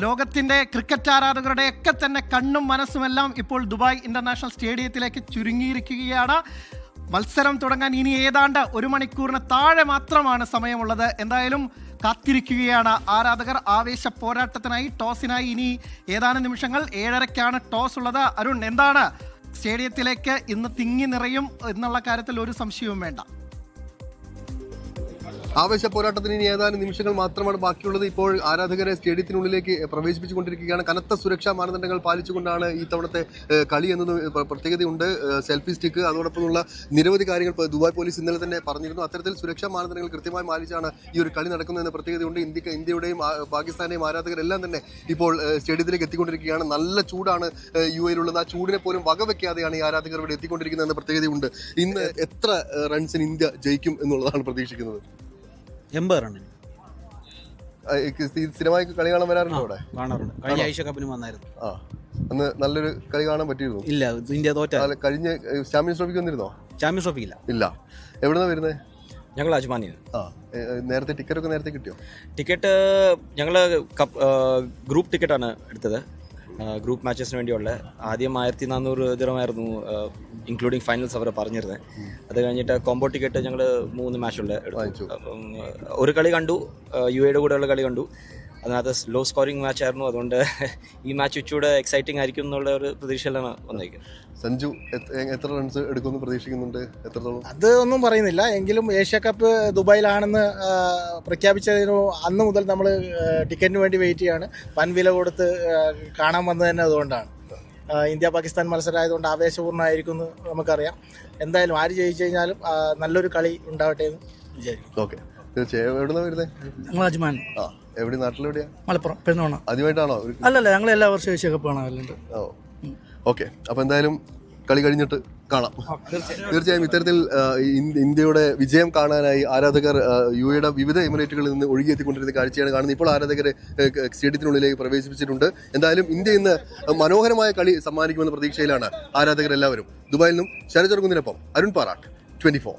ലോകത്തിന്റെ ക്രിക്കറ്റ് ആരാധകരുടെ ഒക്കെ തന്നെ കണ്ണും മനസ്സുമെല്ലാം ഇപ്പോൾ ദുബായ് ഇന്റർനാഷണൽ സ്റ്റേഡിയത്തിലേക്ക് ചുരുങ്ങിയിരിക്കുകയാണ്. മത്സരം തുടങ്ങാൻ ഇനി ഏതാണ്ട് ഒരു മണിക്കൂറിന് താഴെ മാത്രമാണ് സമയമുള്ളത്. എന്തായാലും കാത്തിരിക്കുകയാണ് ആരാധകർ. ആവേശ പോരാട്ടത്തിനായി ടോസിനായി ഇനി ഏതാനും നിമിഷങ്ങൾ ഏഴരയ്ക്കാണ് ടോസ് ഉള്ളത്. അരുൺ എന്താണ് സ്റ്റേഡിയത്തിലേക്ക് ഇന്ന് തിങ്ങി നിറയും എന്നുള്ള കാര്യത്തിൽ ഒരു സംശയവും വേണ്ട. ആവേശ പോരാട്ടത്തിന് ഇനി ഏതാനും നിമിഷങ്ങൾ മാത്രമാണ് ബാക്കിയുള്ളത്. ഇപ്പോൾ ആരാധകരെ സ്റ്റേഡിയത്തിനുള്ളിലേക്ക് പ്രവേശിപ്പിച്ചുകൊണ്ടിരിക്കുകയാണ്. കനത്ത സുരക്ഷാ മാനദണ്ഡങ്ങൾ പാലിച്ചുകൊണ്ടാണ് ഈ തവണത്തെ കളി എന്നത് പ്ര- പ്രത്യേകതയുണ്ട്. സെൽഫി സ്റ്റിക്ക് അതോടൊപ്പമുള്ള നിരവധി കാര്യങ്ങൾ ദുബായ് പോലീസ് ഇന്നലെ തന്നെ പറഞ്ഞിരുന്നു. അത്തരത്തിൽ സുരക്ഷാ മാനദണ്ഡങ്ങൾ കൃത്യമായി പാലിച്ചാണ് ഈ ഒരു കളി നടക്കുന്നതെന്ന് പ്രത്യേകതയുണ്ട്. ഇന്ത്യയ്ക്ക് ഇന്ത്യയുടെയും പാകിസ്ഥാനെയും ആരാധകരെല്ലാം തന്നെ ഇപ്പോൾ സ്റ്റേഡിയത്തിലേക്ക് എത്തിക്കൊണ്ടിരിക്കുകയാണ്. നല്ല ചൂടാണ് യു എയിലുള്ളത് ആ ചൂടിനെ പോലും വകവെക്കാതെയാണ് ഈ ആരാധകർ ഇവിടെ എത്തിക്കൊണ്ടിരിക്കുന്നതെന്ന് പ്രത്യേകതയുണ്ട്. ഇന്ന് എത്ര റൺസിന് ഇന്ത്യ ജയിക്കും എന്നുള്ളതാണ് പ്രതീക്ഷിക്കുന്നത്? എൺപത് റണ്ണിന് സ്ഥിരമായി കളി കാണാൻ വരാറുണ്ടോ അവിടെ? കാണാറുണ്ട്. കഴിഞ്ഞ ഏഷ്യ കപ്പിന് വന്നായിരുന്നു. ആ അന്ന് നല്ലൊരു കളി കാണാൻ പറ്റിയിരുന്നു. ഇല്ല ഇന്ത്യ തോറ്റ. കഴിഞ്ഞ ചാമ്പ്യൻസ് ട്രോഫിക്ക് വന്നിരുന്നോ? ചാമ്പ്യൻസ് ട്രോഫി ഇല്ല. ഇല്ല. എവിടുന്നാ വരുന്നത് ഞങ്ങൾ അജ്മാനിൽ ആ നേരത്തെ ടിക്കറ്റ് ഒക്കെ നേരത്തെ കിട്ടിയോ? ടിക്കറ്റ് ഞങ്ങൾ ഗ്രൂപ്പ് ടിക്കറ്റാണ് എടുത്തത്. ഗ്രൂപ്പ് മാച്ചസിന് വേണ്ടിയുള്ള ആദ്യം ആയിരത്തി നാനൂറ് ദിറമായിരുന്നു ഇൻക്ലൂഡിങ് ഫൈനൽസ് അവർ പറഞ്ഞിരുന്നത് അത് കഴിഞ്ഞിട്ട് കോംബോ ടിക്കറ്റ് ഞങ്ങൾ മൂന്ന് മാച്ചുള്ള ഒരു കളി കണ്ടു യു എയുടെ കൂടെയുള്ള കളി കണ്ടു. അതിനകത്ത് ലോ സ്കോറിംഗ് മാച്ച് ആയിരുന്നു. അതുകൊണ്ട് ഈ മാച്ച് ഉച്ചൂടെ എക്സൈറ്റിംഗ് ആയിരിക്കും എന്നുള്ള ഒരു പ്രതീക്ഷയിലാണ് വന്നേക്കുന്നത്. സഞ്ജു എത്ര- റൺസ് എടുക്കുമെന്ന് പ്രതീക്ഷിക്കുന്നുണ്ട്? എത്രത്തോളം? അത് ഒന്നും പറയുന്നില്ല. എങ്കിലും ഏഷ്യ കപ്പ് ദുബായിലാണെന്ന് പ്രഖ്യാപിച്ചതിന് അന്ന് മുതൽ നമ്മൾ ടിക്കറ്റിന് വേണ്ടി വെയിറ്റ് ചെയ്യാണ്. വൻവില കൊടുത്ത് കാണാൻ വന്നത് തന്നെ അതുകൊണ്ടാണ്. ഇന്ത്യ പാകിസ്ഥാൻ മത്സരം ആയതുകൊണ്ട് ആവേശപൂർണമായിരിക്കും എന്ന് നമുക്കറിയാം. എന്തായാലും ആര് ജയിച്ചു കഴിഞ്ഞാലും നല്ലൊരു കളി ഉണ്ടാവട്ടെ എന്ന് വിചാരിക്കും ഓക്കെ. തീർച്ചയായും. എവിടുന്നാ വരുന്നത് ഞങ്ങൾ അജ്മാൻ. ആ എവിടെ നാട്ടിലെവിടെയാ? മലപ്പുറം പെരുന്നോണ ആദ്യമായിട്ടാണോ? അല്ലല്ല ഞങ്ങൾ എല്ലാ വർഷവും ഏഷ്യ കപ്പ് കാണാറുണ്ട്. ഓ ഓക്കെ. അപ്പൊ എന്തായാലും കളി കഴിഞ്ഞിട്ട് കാണാം. തീർച്ചയായും. ഇത്തരത്തിൽ ഇന്ത്യയുടെ വിജയം കാണാനായി ആരാധകർ യു എയുടെ വിവിധ എമിറേറ്റുകളിൽ നിന്ന് ഒഴുകിയെത്തിക്കൊണ്ടിരുന്ന കാഴ്ചയാണ് കാണുന്നത്. ഇപ്പോൾ ആരാധകരെ സ്റ്റേഡിയത്തിനുള്ളിലേക്ക് പ്രവേശിപ്പിച്ചിട്ടുണ്ട്. എന്തായാലും ഇന്ത്യ ഇന്ന് മനോഹരമായ കളി സമ്മാനിക്കുമെന്ന പ്രതീക്ഷയിലാണ് ആരാധകരെല്ലാവരും. ദുബായിൽ നിന്നും ശരചർക്കുന്നതിനൊപ്പം അരുൺ പാറാട്ട് ട്വന്റി ഫോർ.